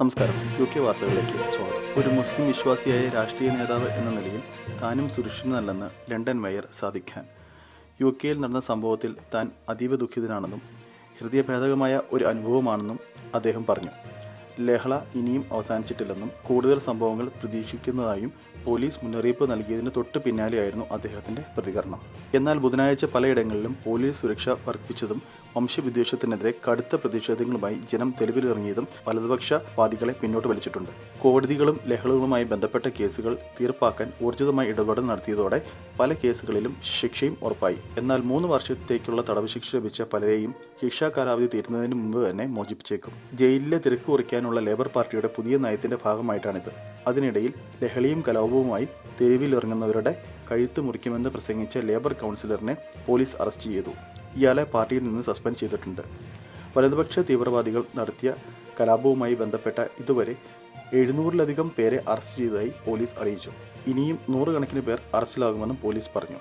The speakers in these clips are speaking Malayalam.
നമസ്കാരം. യു കെ വാർത്തകളിലേക്ക് സ്വാഗതം. ഒരു മുസ്ലിം വിശ്വാസിയായ രാഷ്ട്രീയ നേതാവ് എന്ന നിലയിൽ താനും സുരക്ഷിതനല്ലെന്ന് London mayor Sadiq Khan. U കെയിൽ നടന്ന സംഭവത്തിൽ താൻ അതീവ ദുഃഖിതനാണെന്നും ഹൃദയഭേദകമായ ഒരു അനുഭവമാണെന്നും അദ്ദേഹം പറഞ്ഞു. ലഹള ഇനിയും അവസാനിച്ചിട്ടില്ലെന്നും കൂടുതൽ സംഭവങ്ങൾ പ്രതീക്ഷിക്കുന്നതായും പോലീസ് മുന്നറിയിപ്പ് നൽകിയതിന് തൊട്ട് പിന്നാലെയായിരുന്നു അദ്ദേഹത്തിന്റെ പ്രതികരണം. എന്നാൽ ബുധനാഴ്ച പലയിടങ്ങളിലും പോലീസ് സുരക്ഷ വർദ്ധിപ്പിച്ചതും വംശവിദ്വേഷത്തിനെതിരെ കടുത്ത പ്രതിഷേധങ്ങളുമായി ജനം തെരുവിലിറങ്ങിയതും വലതുപക്ഷ വാദികളെ പിന്നോട്ട് വലിച്ചിട്ടുണ്ട്. കോടതികളും ലഹളകളുമായി ബന്ധപ്പെട്ട കേസുകൾ തീർപ്പാക്കാൻ ഊർജിതമായി ഇടപെടൽ നടത്തിയതോടെ പല കേസുകളിലും ശിക്ഷയും ഉറപ്പായി. എന്നാൽ മൂന്ന് വർഷത്തേക്കുള്ള തടവ് ശിക്ഷ ലഭിച്ച പലരെയും ശിക്ഷാ കാലാവധി തീരുന്നതിന് മുമ്പ് തന്നെ മോചിപ്പിച്ചേക്കും. ജയിലിലെ തിരക്ക് കുറയ്ക്കാനുള്ള ലേബർ പാർട്ടിയുടെ പുതിയ നയത്തിന്റെ ഭാഗമായിട്ടാണിത്. അതിനിടയിൽ ലഹളിയും കലാപവുമായി തെരുവിലിറങ്ങുന്നവരുടെ കഴുത്ത് മുറിക്കുമെന്ന് പ്രസംഗിച്ച ലേബർ കൗൺസിലറിനെ പോലീസ് അറസ്റ്റ് ചെയ്തു. ഇയാളെ പാർട്ടിയിൽ നിന്ന് സസ്പെൻഡ് ചെയ്തിട്ടുണ്ട്. വലതുപക്ഷ തീവ്രവാദികൾ നടത്തിയ കലാപവുമായി ബന്ധപ്പെട്ട ഇതുവരെ എഴുന്നൂറിലധികം പേരെ അറസ്റ്റ് ചെയ്തതായി പോലീസ് അറിയിച്ചു. ഇനിയും നൂറുകണക്കിന് പേർ അറസ്റ്റിലാകുമെന്നും പോലീസ് പറഞ്ഞു.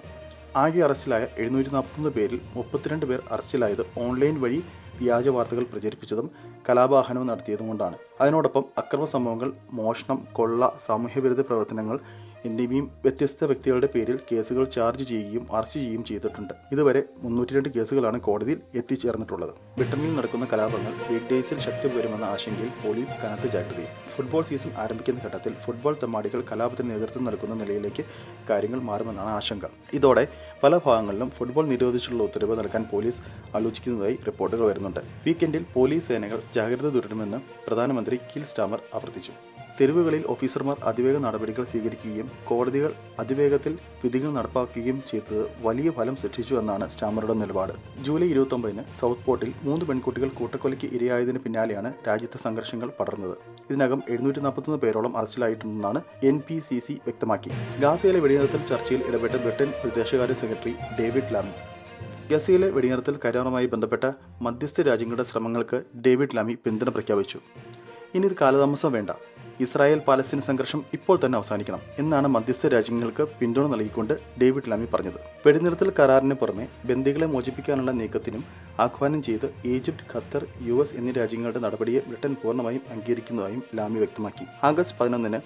ആകെ അറസ്റ്റിലായ എഴുന്നൂറ്റി നാൽപ്പത്തൊന്ന് പേരിൽ മുപ്പത്തിരണ്ട് പേർ അറസ്റ്റിലായത് ഓൺലൈൻ വഴി വ്യാജ വാർത്തകൾ പ്രചരിപ്പിച്ചതും കലാപാഹനവും നടത്തിയതും കൊണ്ടാണ്. അതിനോടൊപ്പം അക്രമ സംഭവങ്ങൾ മോഷണം കൊള്ള സാമൂഹ്യവിരുദ്ധ പ്രവർത്തനങ്ങൾ എന്നിവയും വ്യത്യസ്ത വ്യക്തികളുടെ പേരിൽ കേസുകൾ ചാർജ് ചെയ്യുകയും അറസ്റ്റ് ചെയ്യുകയും ചെയ്തിട്ടുണ്ട്. ഇതുവരെ മുന്നൂറ്റി രണ്ട് കേസുകളാണ് കോടതിയിൽ എത്തിച്ചേർന്നിട്ടുള്ളത്. ബ്രിട്ടനിൽ നടക്കുന്ന കലാപങ്ങൾ വീക്ക് ഡേയ്സിൽ ശക്തി വരുമെന്ന ആശങ്കയിൽ പോലീസ് കനത്ത ജാഗ്രതയിൽ ഫുട്ബോൾ സീസൺ ആരംഭിക്കുന്ന ഘട്ടത്തിൽ ഫുട്ബോൾ തമ്മാടികൾ കലാപത്തിന് നേതൃത്വം നൽകുന്ന നിലയിലേക്ക് കാര്യങ്ങൾ മാറുമെന്നാണ് ആശങ്ക. ഇതോടെ പല ഭാഗങ്ങളിലും ഫുട്ബോൾ നിരോധിച്ചുള്ള ഉത്തരവ് നൽകാൻ പോലീസ് ആലോചിക്കുന്നതായി റിപ്പോർട്ടുകൾ വരുന്നുണ്ട്. വീക്കെൻഡിൽ പോലീസ് സേനകൾ ജാഗ്രത തുടരുമെന്ന് പ്രധാനമന്ത്രി കിൽ സ്റ്റാമർ ആവർത്തിച്ചു തെരുവുകളിൽ ഓഫീസർമാർ അതിവേഗ നടപടികൾ സ്വീകരിക്കുകയും കോടതികൾ അതിവേഗത്തിൽ വിധികൾ നടപ്പാക്കുകയും ചെയ്തത് വലിയ ഫലം സൃഷ്ടിച്ചു എന്നാണ് സ്റ്റാമറുടെ നിലപാട്. ജൂലൈ ഇരുപത്തൊമ്പതിന് സൗത്ത് പോർട്ടിൽ മൂന്ന് പെൺകുട്ടികൾ കൂട്ടക്കൊലയ്ക്ക് ഇരയായതിന് പിന്നാലെയാണ് രാജ്യത്തെ സംഘർഷങ്ങൾ പടർന്നത്. ഇതിനകം എഴുന്നൂറ്റി നാൽപ്പത്തൊന്ന് പേരോളം അറസ്റ്റിലായിട്ടുണ്ടെന്നാണ് എൻ പി സി സി വ്യക്തമാക്കി ഗാസയിലെ വെടിനിർത്തൽ ചർച്ചയിൽ ഇടപെട്ട ബ്രിട്ടൻ വിദേശകാര്യ സെക്രട്ടറി ഡേവിഡ് ലാമി. ഗസയിലെ വെടിനിർത്തൽ കരാറുമായി ബന്ധപ്പെട്ട മധ്യസ്ഥ രാജ്യങ്ങളുടെ ശ്രമങ്ങൾക്ക് ഡേവിഡ് ലാമി പിന്തുണ പ്രഖ്യാപിച്ചു. ഇനി ഇത് കാലതാമസം വേണ്ട. ഇസ്രായേൽ പാലസ്തീൻ സംഘർഷം ഇപ്പോൾ തന്നെ അവസാനിക്കണം എന്നാണ് മധ്യസ്ഥ രാജ്യങ്ങൾക്ക് പിന്തുണ നൽകിക്കൊണ്ട് ഡേവിഡ് ലാമി പറഞ്ഞത്. വെടിനിർത്തൽ കരാറിന് പുറമെ ബന്ദികളെ മോചിപ്പിക്കാനുള്ള നീക്കത്തിനും ആഹ്വാനം ചെയ്ത് ഈജിപ്ത് ഖത്തർ യു എസ് എന്നീ രാജ്യങ്ങളുടെ നടപടിയെ ബ്രിട്ടൻ പൂർണമായും അംഗീകരിക്കുന്നതായും ലാമി വ്യക്തമാക്കി. ആഗസ്റ്റ് പതിനൊന്നിന്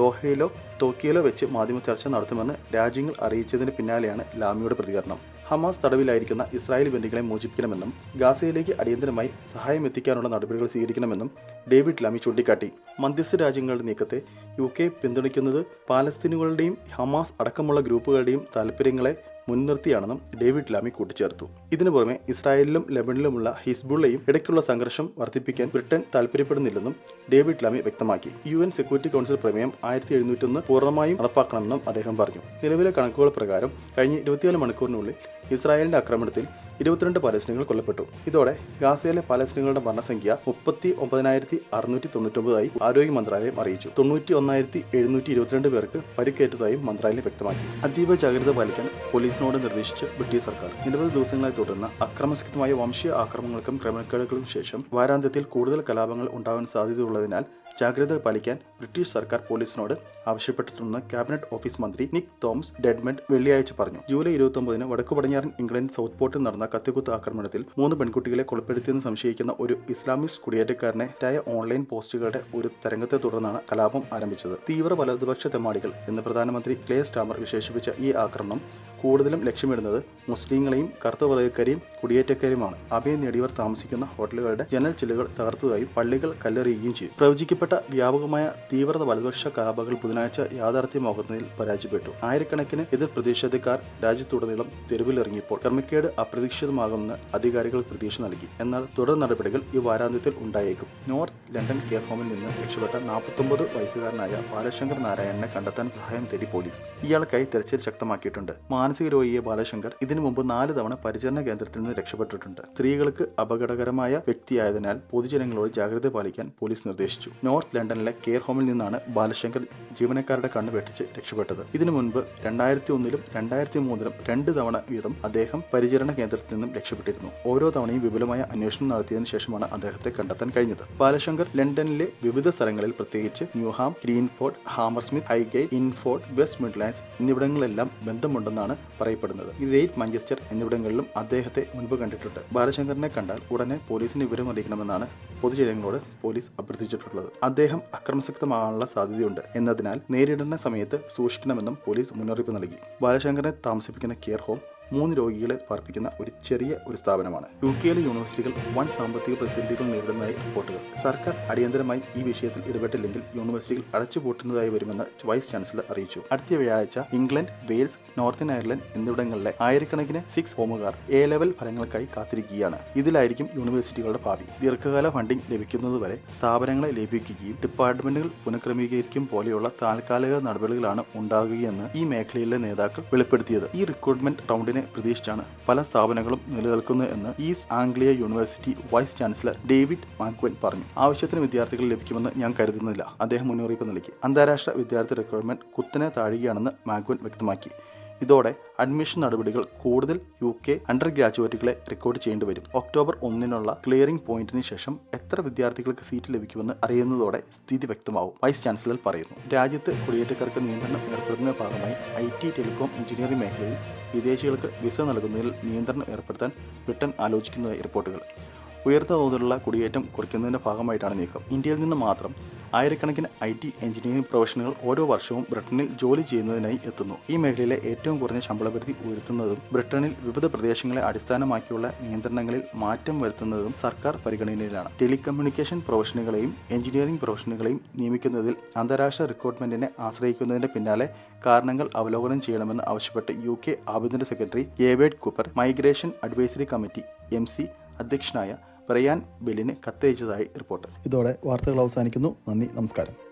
ദോഹയിലോ ടോക്കിയോയിലോ വെച്ച് മാധ്യമ ചർച്ച നടത്തുമെന്ന് രാജ്യങ്ങൾ അറിയിച്ചതിന് പിന്നാലെയാണ് ലാമിയുടെ പ്രതികരണം. ഹമാസ് തടവിലായിരിക്കുന്ന ഇസ്രായേൽ ബന്ധികളെ മോചിപ്പിക്കണമെന്നും ഗാസയിലേക്ക് അടിയന്തരമായി സഹായം എത്തിക്കാനുള്ള നടപടികൾ സ്വീകരിക്കണമെന്നും ഡേവിഡ് ലാമി ചൂണ്ടിക്കാട്ടി. മധ്യസ്ഥ രാജ്യങ്ങളുടെ നീക്കത്തെ യു കെ പിന്തുണയ്ക്കുന്നത് പാലസ്തീനുകളുടെയും ഹമാസ് അടക്കമുള്ള ഗ്രൂപ്പുകളുടെയും താൽപ്പര്യങ്ങളെ മുൻനിർത്തിയാണെന്നും ഡേവിഡ് ലാമി കൂട്ടിച്ചേർത്തു. ഇതിനു പുറമെ ഇസ്രായേലിലും ലെബനിലുമുള്ള ഹിസ്ബുള്ളയും ഇടയ്ക്കുള്ള സംഘർഷം വർദ്ധിപ്പിക്കാൻ ബ്രിട്ടൻ താൽപര്യപ്പെടുന്നില്ലെന്നും ഡേവിഡ് ലാമി വ്യക്തമാക്കി. യു എൻ സെക്യൂരിറ്റി കൗൺസിൽ പ്രമേയം ആയിരത്തി എഴുന്നൂറ്റൊന്ന് പൂർണമായും നടപ്പാക്കണമെന്നും അദ്ദേഹം പറഞ്ഞു. നിലവിലെ കണക്കുകൾ പ്രകാരം കഴിഞ്ഞ ഇരുപത്തിനാല് മണിക്കൂറിനുള്ളിൽ ഇസ്രായേലിന്റെ ആക്രമണത്തിൽ ഇരുപത്തിരണ്ട് പാലസ്തീനുകൾ കൊല്ലപ്പെട്ടു. ഇതോടെ ഗാസയിലെ പാലസ്തീനുകളുടെ മരണസംഖ്യ മുപ്പത്തി ഒമ്പതിനായിരത്തി അറുന്നൂറ്റി തൊണ്ണൂറ്റൊമ്പതായി ആരോഗ്യ മന്ത്രാലയം അറിയിച്ചു. തൊണ്ണൂറ്റി ഒന്നായിരത്തി എഴുന്നൂറ്റി ഇരുപത്തിരണ്ട് പേർക്ക് പരിക്കേറ്റതായും മന്ത്രാലയം വ്യക്തമാക്കി. അതീവ ജാഗ്രത പാലിക്കാൻ പോലീസിനോട് നിർദ്ദേശിച്ച് ബ്രിട്ടീഷ് സർക്കാർ നിരവധി ദിവസങ്ങളായി തുടർന്ന അക്രമശക്തമായ വംശീയ ആക്രമണങ്ങൾക്കും ക്രമക്കേടുകൾക്കും ശേഷം വാരാന്ത്യത്തിൽ കൂടുതൽ കലാപങ്ങൾ ഉണ്ടാവാൻ സാധ്യതയുള്ളതിനാൽ ജാഗ്രത പാലിക്കാൻ ബ്രിട്ടീഷ് സർക്കാർ പോലീസിനോട് ആവശ്യപ്പെട്ടിട്ടുണ്ടെന്ന് ക്യാബിനറ്റ് ഓഫീസ് മന്ത്രി നിക് തോംസ് ഡെഡ്മെന്റ് വെള്ളിയാഴ്ച പറഞ്ഞു. ജൂലൈ ഇരുപത്തി ഒമ്പതിന് വടക്കു പടിഞ്ഞാറൻ ഇംഗ്ലണ്ട് സൗത്ത് പോർട്ടിൽ നടന്ന കത്തിക്കുത്ത് ആക്രമണത്തിൽ മൂന്ന് പെൺകുട്ടികളെ കൊലപ്പെടുത്തിയെന്ന് സംശയിക്കുന്ന ഒരു ഇസ്ലാമിസ്റ്റ് കുടിയേറ്റക്കാരനെ ടായ ഓൺലൈൻ പോസ്റ്റുകളുടെ ഒരു തരംഗത്തെ തുടർന്നാണ് കലാപം ആരംഭിച്ചത്. തീവ്ര വലതുപക്ഷ തെമാടികൾ എന്ന് പ്രധാനമന്ത്രി ക്ലേസ് സ്റ്റാമർ വിശേഷിപ്പിച്ച ഈ ആക്രമണം കൂടുതലും ലക്ഷ്യമിടുന്നത് മുസ്ലിങ്ങളെയും കറുത്തവർഗക്കാരെയും കുടിയേറ്റക്കാരുമാണ് അഭയം നേടിയവർ താമസിക്കുന്ന ഹോട്ടലുകളുടെ ജനൽ ചില്ലുകൾ തകർത്തതായും പള്ളികൾ കല്ലെറിയുകയും ചെയ്തു. പ്രവചിക്കപ്പെട്ട വ്യാപകമായ തീവ്രത വലതുപക്ഷ കലാപകൾ ബുധനാഴ്ച യാഥാർത്ഥ്യമാകുന്നതിൽ പരാജയപ്പെട്ടു. ആയിരക്കണക്കിന് എതിർ പ്രതിഷേധക്കാർ രാജ്യത്തുടനീളം തെരുവിലിറങ്ങിയപ്പോൾ ക്രമക്കേട് അപ്രതീക്ഷിതമാകുമെന്ന് അധികാരികൾ പ്രതീക്ഷ നൽകി. എന്നാൽ തുടർ നടപടികൾ ഈ വാരാന്ത്യത്തിൽ ഉണ്ടായേക്കും. നോർത്ത് ലണ്ടൻ കെയർ ഹോമിൽ നിന്ന് രക്ഷപ്പെട്ട നാൽപ്പത്തൊമ്പത് വയസ്സുകാരനായ ബാലശങ്കർ നാരായണനെ കണ്ടെത്താൻ സഹായം തേടി പോലീസ് ഇയാൾക്കായി തെരച്ചിൽ ശക്തമാക്കിയിട്ടുണ്ട്. മാനസിക രോഗിയെ ബാലശങ്കർ ഇതിനു മുമ്പ് നാല് തവണ പരിചരണ കേന്ദ്രത്തിൽ നിന്ന് രക്ഷപ്പെട്ടിട്ടുണ്ട്. സ്ത്രീകൾക്ക് അപകടകരമായ വ്യക്തിയായതിനാൽ പൊതുജനങ്ങളോട് ജാഗ്രത പാലിക്കാൻ പോലീസ് നിർദ്ദേശിച്ചു. നോർത്ത് ലണ്ടനിലെ കെയർ ഹോമിൽ നിന്നാണ് ബാലശങ്കർ ജീവനക്കാരുടെ കണ്ണ് വെട്ടിച്ച് രക്ഷപ്പെട്ടത്. ഇതിനു മുൻപ് രണ്ടായിരത്തി ഒന്നിലും രണ്ടായിരത്തി മൂന്നിലും രണ്ട് തവണ വീതം അദ്ദേഹം പരിചരണ കേന്ദ്രത്തിൽ നിന്നും രക്ഷപ്പെട്ടിരുന്നു. ഓരോ തവണയും വിപുലമായ അന്വേഷണം നടത്തിയതിനു ശേഷമാണ് അദ്ദേഹത്തെ കണ്ടെത്താൻ കഴിഞ്ഞത്. ബാലശങ്കർ ലണ്ടനിലെ വിവിധ സ്ഥലങ്ങളിൽ പ്രത്യേകിച്ച് Newham Greenford Hammersmith Highgate Ilford West Midlands എന്നിവിടങ്ങളിലെല്ലാം ബന്ധമുണ്ടെന്നാണ് പറയപ്പെടുന്നത്. ഗ്രേറ്റ് മഞ്ചസ്റ്റർ എന്നിവിടങ്ങളിലും അദ്ദേഹത്തെ മുൻപ് കണ്ടിട്ടുണ്ട്. ബാലശങ്കറിനെ കണ്ടാൽ ഉടനെ പോലീസിന് വിവരം അറിയിക്കണമെന്നാണ് പൊതുജനങ്ങളോട് പോലീസ് അഭ്യർത്ഥിച്ചിട്ടുള്ളത്. അദ്ദേഹം അക്രമസക്തമാകാനുള്ള സാധ്യതയുണ്ട് എന്നതിനാൽ നേരിടുന്ന സമയത്ത് സൂക്ഷിക്കണമെന്നും പോലീസ് മുന്നറിയിപ്പ് നൽകി. ബാലശങ്കറിനെ താമസിപ്പിക്കുന്ന കെയർ ഹോം മൂന്ന് രോഗികളെ പാർപ്പിക്കുന്ന ഒരു ചെറിയ ഒരു സ്ഥാപനമാണ്. യു കെയിലെ യൂണിവേഴ്സിറ്റികൾ വൻ സാമ്പത്തിക പ്രതിസന്ധികൾ നേരിടുന്നതായി റിപ്പോർട്ടുകൾ. സർക്കാർ അടിയന്തരമായി ഈ വിഷയത്തിൽ ഇടപെട്ടില്ലെങ്കിൽ യൂണിവേഴ്സിറ്റികൾ അടച്ചുപൂട്ടുന്നതായി വരുമെന്ന് വൈസ് ചാൻസലർ അറിയിച്ചു. അടുത്ത വ്യാഴാഴ്ച ഇംഗ്ലണ്ട് വെയിൽസ് നോർത്തേൺ അയർലൻഡ് എന്നിവിടങ്ങളിലെ ആയിരക്കണക്കിന് സിക്സ് ഹോമുകാർ എ ലെവൽ ഫലങ്ങൾക്കായി കാത്തിരിക്കുകയാണ്. ഇതിലായിരിക്കും യൂണിവേഴ്സിറ്റികളുടെ ഭാവി. ദീർഘകാല ഫണ്ടിംഗ് ലഭിക്കുന്നതുവരെ സ്ഥാപനങ്ങളെ ലഭിക്കുകയും ഡിപ്പാർട്ട്മെന്റുകൾ പുനഃക്രമീകരിക്കും പോലെയുള്ള താൽക്കാലിക നടപടികളാണ് ഉണ്ടാകുകയെന്ന് ഈ മേഖലയിലെ നേതാക്കൾ വെളിപ്പെടുത്തിയത്. ഈ റിക്രൂട്ട്മെന്റ് റൗണ്ടിനെ പ്രതീക്ഷിച്ചാണ് പല സ്ഥാപനങ്ങളും നിലനിൽക്കുന്നത് എന്ന് East Anglia University vice chancellor David McEwan പറഞ്ഞു. ആവശ്യത്തിന് വിദ്യാർത്ഥികൾ ലഭിക്കുമെന്ന് ഞാൻ കരുതുന്നില്ല. അദ്ദേഹം മുന്നറിയിപ്പ് നൽകി. അന്താരാഷ്ട്ര വിദ്യാർത്ഥി റിക്രൂട്ട്മെന്റ് കുത്തനെ താഴുകയാണെന്ന് മാക്വൻ വ്യക്തമാക്കി. ഇതോടെ അഡ്മിഷൻ നടപടികൾ കൂടുതൽ യു കെ അണ്ടർ ഗ്രാജുവേറ്റുകളെ റെക്കോർഡ് ചെയ്യേണ്ടി വരും. ഒക്ടോബർ ഒന്നിനുള്ള ക്ലിയറിംഗ് പോയിന്റിന് ശേഷം എത്ര വിദ്യാർത്ഥികൾക്ക് സീറ്റ് ലഭിക്കുമെന്ന് അറിയുന്നതോടെ സ്ഥിതി വ്യക്തമാവും. വൈസ് ചാൻസലർ പറയുന്നു. രാജ്യത്ത് കുടിയേറ്റക്കാർക്ക് നിയന്ത്രണം ഏർപ്പെടുത്തുന്ന ഭാഗമായി ഐ ടി ടെലികോം എഞ്ചിനീയറിംഗ് മേഖലയിൽ വിദേശികൾക്ക് വിസ നൽകുന്നതിൽ നിയന്ത്രണം ഏർപ്പെടുത്താൻ ബ്രിട്ടൻ ആലോചിക്കുന്നതായി റിപ്പോർട്ടുകൾ. ഉയർന്ന തോതിലുള്ള കുടിയേറ്റം കുറയ്ക്കുന്നതിന്റെ ഭാഗമായിട്ടാണ് നീക്കം. ഇന്ത്യയിൽ നിന്ന് മാത്രം ആയിരക്കണക്കിന് ഐ ടി എഞ്ചിനീയറിംഗ് പ്രൊഫഷണലുകൾ ഓരോ വർഷവും ബ്രിട്ടനിൽ ജോലി ചെയ്യുന്നതിനായി എത്തുന്നു. ഈ മേഖലയിലെ ഏറ്റവും കുറഞ്ഞ ശമ്പളപരിധി ഉയർത്തുന്നതും ബ്രിട്ടനിൽ വിവിധ പ്രദേശങ്ങളെ അടിസ്ഥാനമാക്കിയുള്ള നിയന്ത്രണങ്ങളിൽ മാറ്റം വരുത്തുന്നതും സർക്കാർ പരിഗണനയിലാണ്. ടെലികമ്മ്യൂണിക്കേഷൻ പ്രൊഫഷണലുകളെയും എഞ്ചിനീയറിംഗ് പ്രൊഫഷണലുകളെയും നിയമിക്കുന്നതിൽ അന്താരാഷ്ട്ര റിക്രൂട്ട്മെന്റിനെ ആശ്രയിക്കുന്നതിന്റെ പിന്നാലെ കാരണങ്ങൾ അവലോകനം ചെയ്യണമെന്ന് ആവശ്യപ്പെട്ട് യു കെ ആഭ്യന്തര secretary Yvette Cooper migration advisory committee M. C. അധ്യക്ഷനായ ബ്രയാൻ ബെല്ലിന് കത്തയച്ചതായി റിപ്പോർട്ട്. ഇതോടെ വാർത്തകൾ അവസാനിക്കുന്നു. നന്ദി നമസ്കാരം.